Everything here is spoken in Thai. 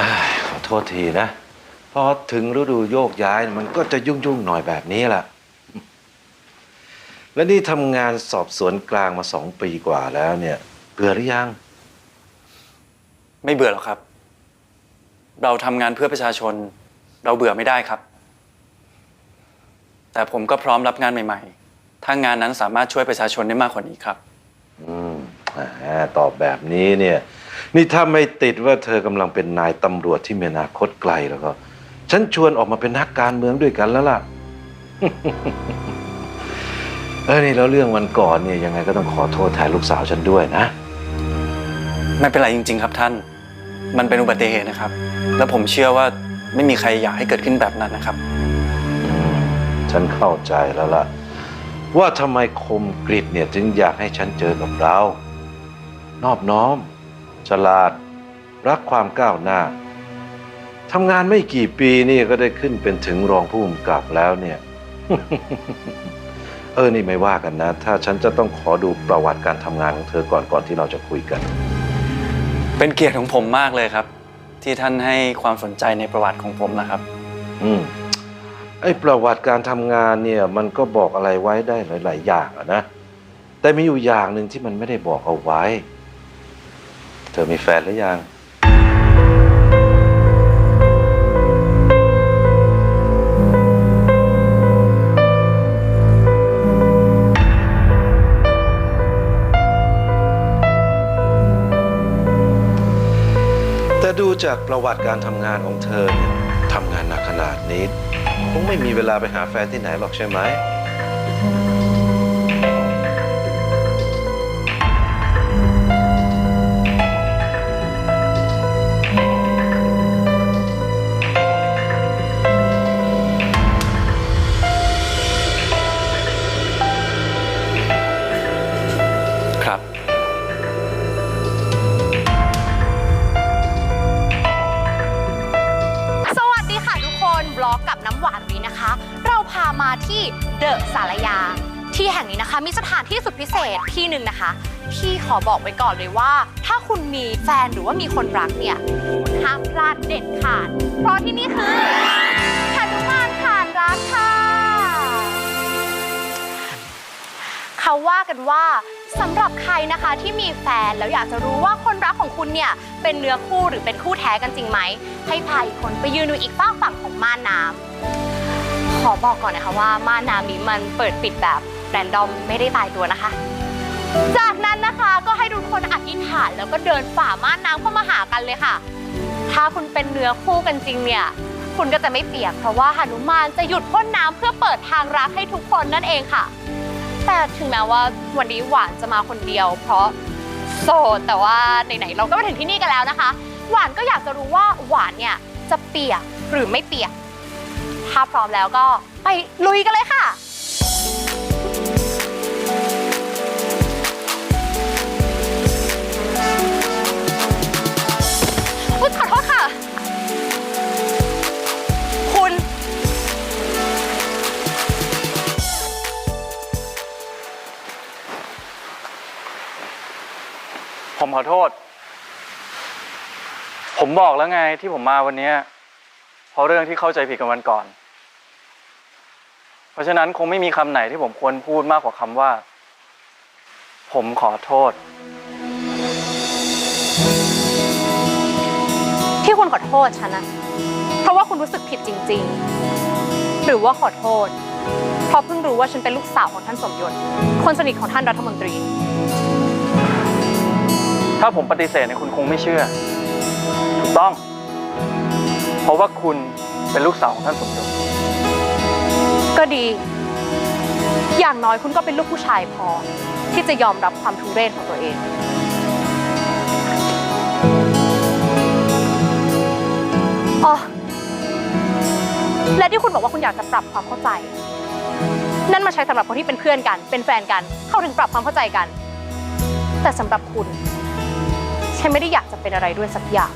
อ้ายขอโทษทีนะ พอถึงฤดูโยกย้ายมันก็จะยุ่งๆหน่อยแบบนี้แหละและนี่ทำงานสอบสวนกลางมาสองปีกว่าแล้วเนี่ยเบื่อหรือยัง ไม่เบื่อหรอกครับ เราทำงานเพื่อประชาชน เราเบื่อไม่ได้ครับ แต่ผมก็พร้อมรับงานใหม่ ๆ ถ้างานนั้นสามารถช่วยประชาชนได้มากกว่านี้ครับ อืมอ่าตอบแบบนี้เนี่ย นี่ถ้าไม่ติดว่าเธอกำลังเป็นนายตำรวจที่มีอนาคตไกลแล้วก็ ฉันชวนออกมาเป็นนักการเมืองด้วยกันแล้วล่ะ เออนี่แล้วเรื่องวันก่อนเนี่ยยังไงก็ต้องขอโทษแทนลูกสาวฉันด้วยนะ ไม่เป็นไรจริง ๆ ครับท่าน มันเป็นอุบัติเหตุนะครับ แล้วผมเชื่อว่าไม่มีใครอยากให้เกิดขึ้นแบบนั้นนะครับ ฉันเข้าใจแล้วล่ะ ว่าทำไมคมกริดเนี่ยถึงอยากให้ฉันเจอกับเรา นอบน้อม ฉลาด รักความก้าวหน้าทำงานไม่กี่ปีนี่ก็ได้ขึ้นเป็นถึงรองผู้กำกับแล้วเนี่ย เออนี่ไม่ว่ากันนะ ถ้าฉันจะต้องขอดูประวัติการทำงานของเธอก่อนก่อนที่เราจะคุยกัน เป็นเกียรติของผมมากเลยครับ ที่ท่านให้ความสนใจในประวัติของผมนะครับ อืมไอ้ประวัติการทำงานเนี่ย มันก็บอกอะไรไว้ได้หลาย ๆ อย่างอะนะ แต่มีอยู่อย่างหนึ่งที่มันไม่ได้บอกเอาไว้เธอมีแฟนหรือยัง แต่ดูจากประวัติการทำงานของเธอเนี่ยทำงานหนักขนาดนี้ คงไม่มีเวลาไปหาแฟนที่ไหนหรอกใช่ไหม ล็อกับน้ำหวานวีนะคะ เราพามาที่เดอะสารยา ที่แห่งนี้นะคะ มีสถานที่สุดพิเศษที่หนึ่งนะคะ ที่ขอบอกไว้ก่อนเลยว่า ถ้าคุณมีแฟนหรือว่ามีคนรักเนี่ยห้ามพลาดเด็ดขาด เพราะที่นี่คือหนุมานผ่านรักค่ะ เขาว่ากันว่า สำหรับใครนะคะที่มีแฟนแล้วอยากจะรู้ว่าคนรักของคุณเนี่ยเป็นเนื้อคู่หรือเป็นคู่แท้กันจริงไหม ให้พาอีกคนไปยืนดูอีกฝากฝั่งของม่านน้ำขอบอกก่อนนะคะว่าม่านน้ำนี้มันเปิดปิดแบบแรนดอมไม่ได้ตายตัวนะคะ จากนั้นนะคะก็ให้ทุกคนอธิษฐานแล้วก็เดินฝ่าม่านน้ำเข้ามาหากันเลยค่ะ ถ้าคุณเป็นเนื้อคู่กันจริงเนี่ยคุณก็จะไม่เปียกเพราะว่าหนุมานจะหยุดพ่นน้ำเพื่อเปิดทางรักให้ทุกคนนั่นเองค่ะ แต่ถึงแม้ว่าวันนี้หวานจะมาคนเดียว เพราะโสดแต่ว่าไหนๆเราก็มาถึงที่นี่กันแล้วนะคะ หวานก็อยากจะรู้ว่าหวานเนี่ยจะเปียกหรือไม่เปียกถ้าพร้อมแล้วก็ไปลุยกันเลยค่ะ ผมขอโทษ ผมบอกแล้วไงที่ผมมาวันนี้เพราะเรื่องที่เข้าใจผิดกันวันก่อน เพราะฉะนั้นคงไม่มีคำไหนที่ผมควรพูดมากกว่าคำว่า ผมขอโทษ ที่คุณขอโทษฉันนะ เพราะว่าคุณรู้สึกผิดจริง ๆ หรือว่าขอโทษ เพราะเพิ่งรู้ว่าฉันเป็นลูกสาวของท่านสมยศคนสนิทของท่านรัฐมนตรีาผมปฏิเสธเนี่ยคุณคงไม่เชื่อ ถูกต้อง เพราะว่าคุณเป็นลูกสาวของท่านสมยศก็ดี อย่างน้อยคุณก็เป็นลูกผู้ชายพอ ที่จะยอมรับความทุเรศของตัวเอง อ๋อ และที่คุณบอกว่าคุณอยากจะปรับความเข้าใจ นั่นมาใช้สำหรับคนที่เป็นเพื่อนกัน เป็นแฟนกัน เข้าถึงปรับความเข้าใจกัน แต่สำหรับคุณ ฉันไม่ได้อยากจะเป็นอะไรด้วยสักอย่าง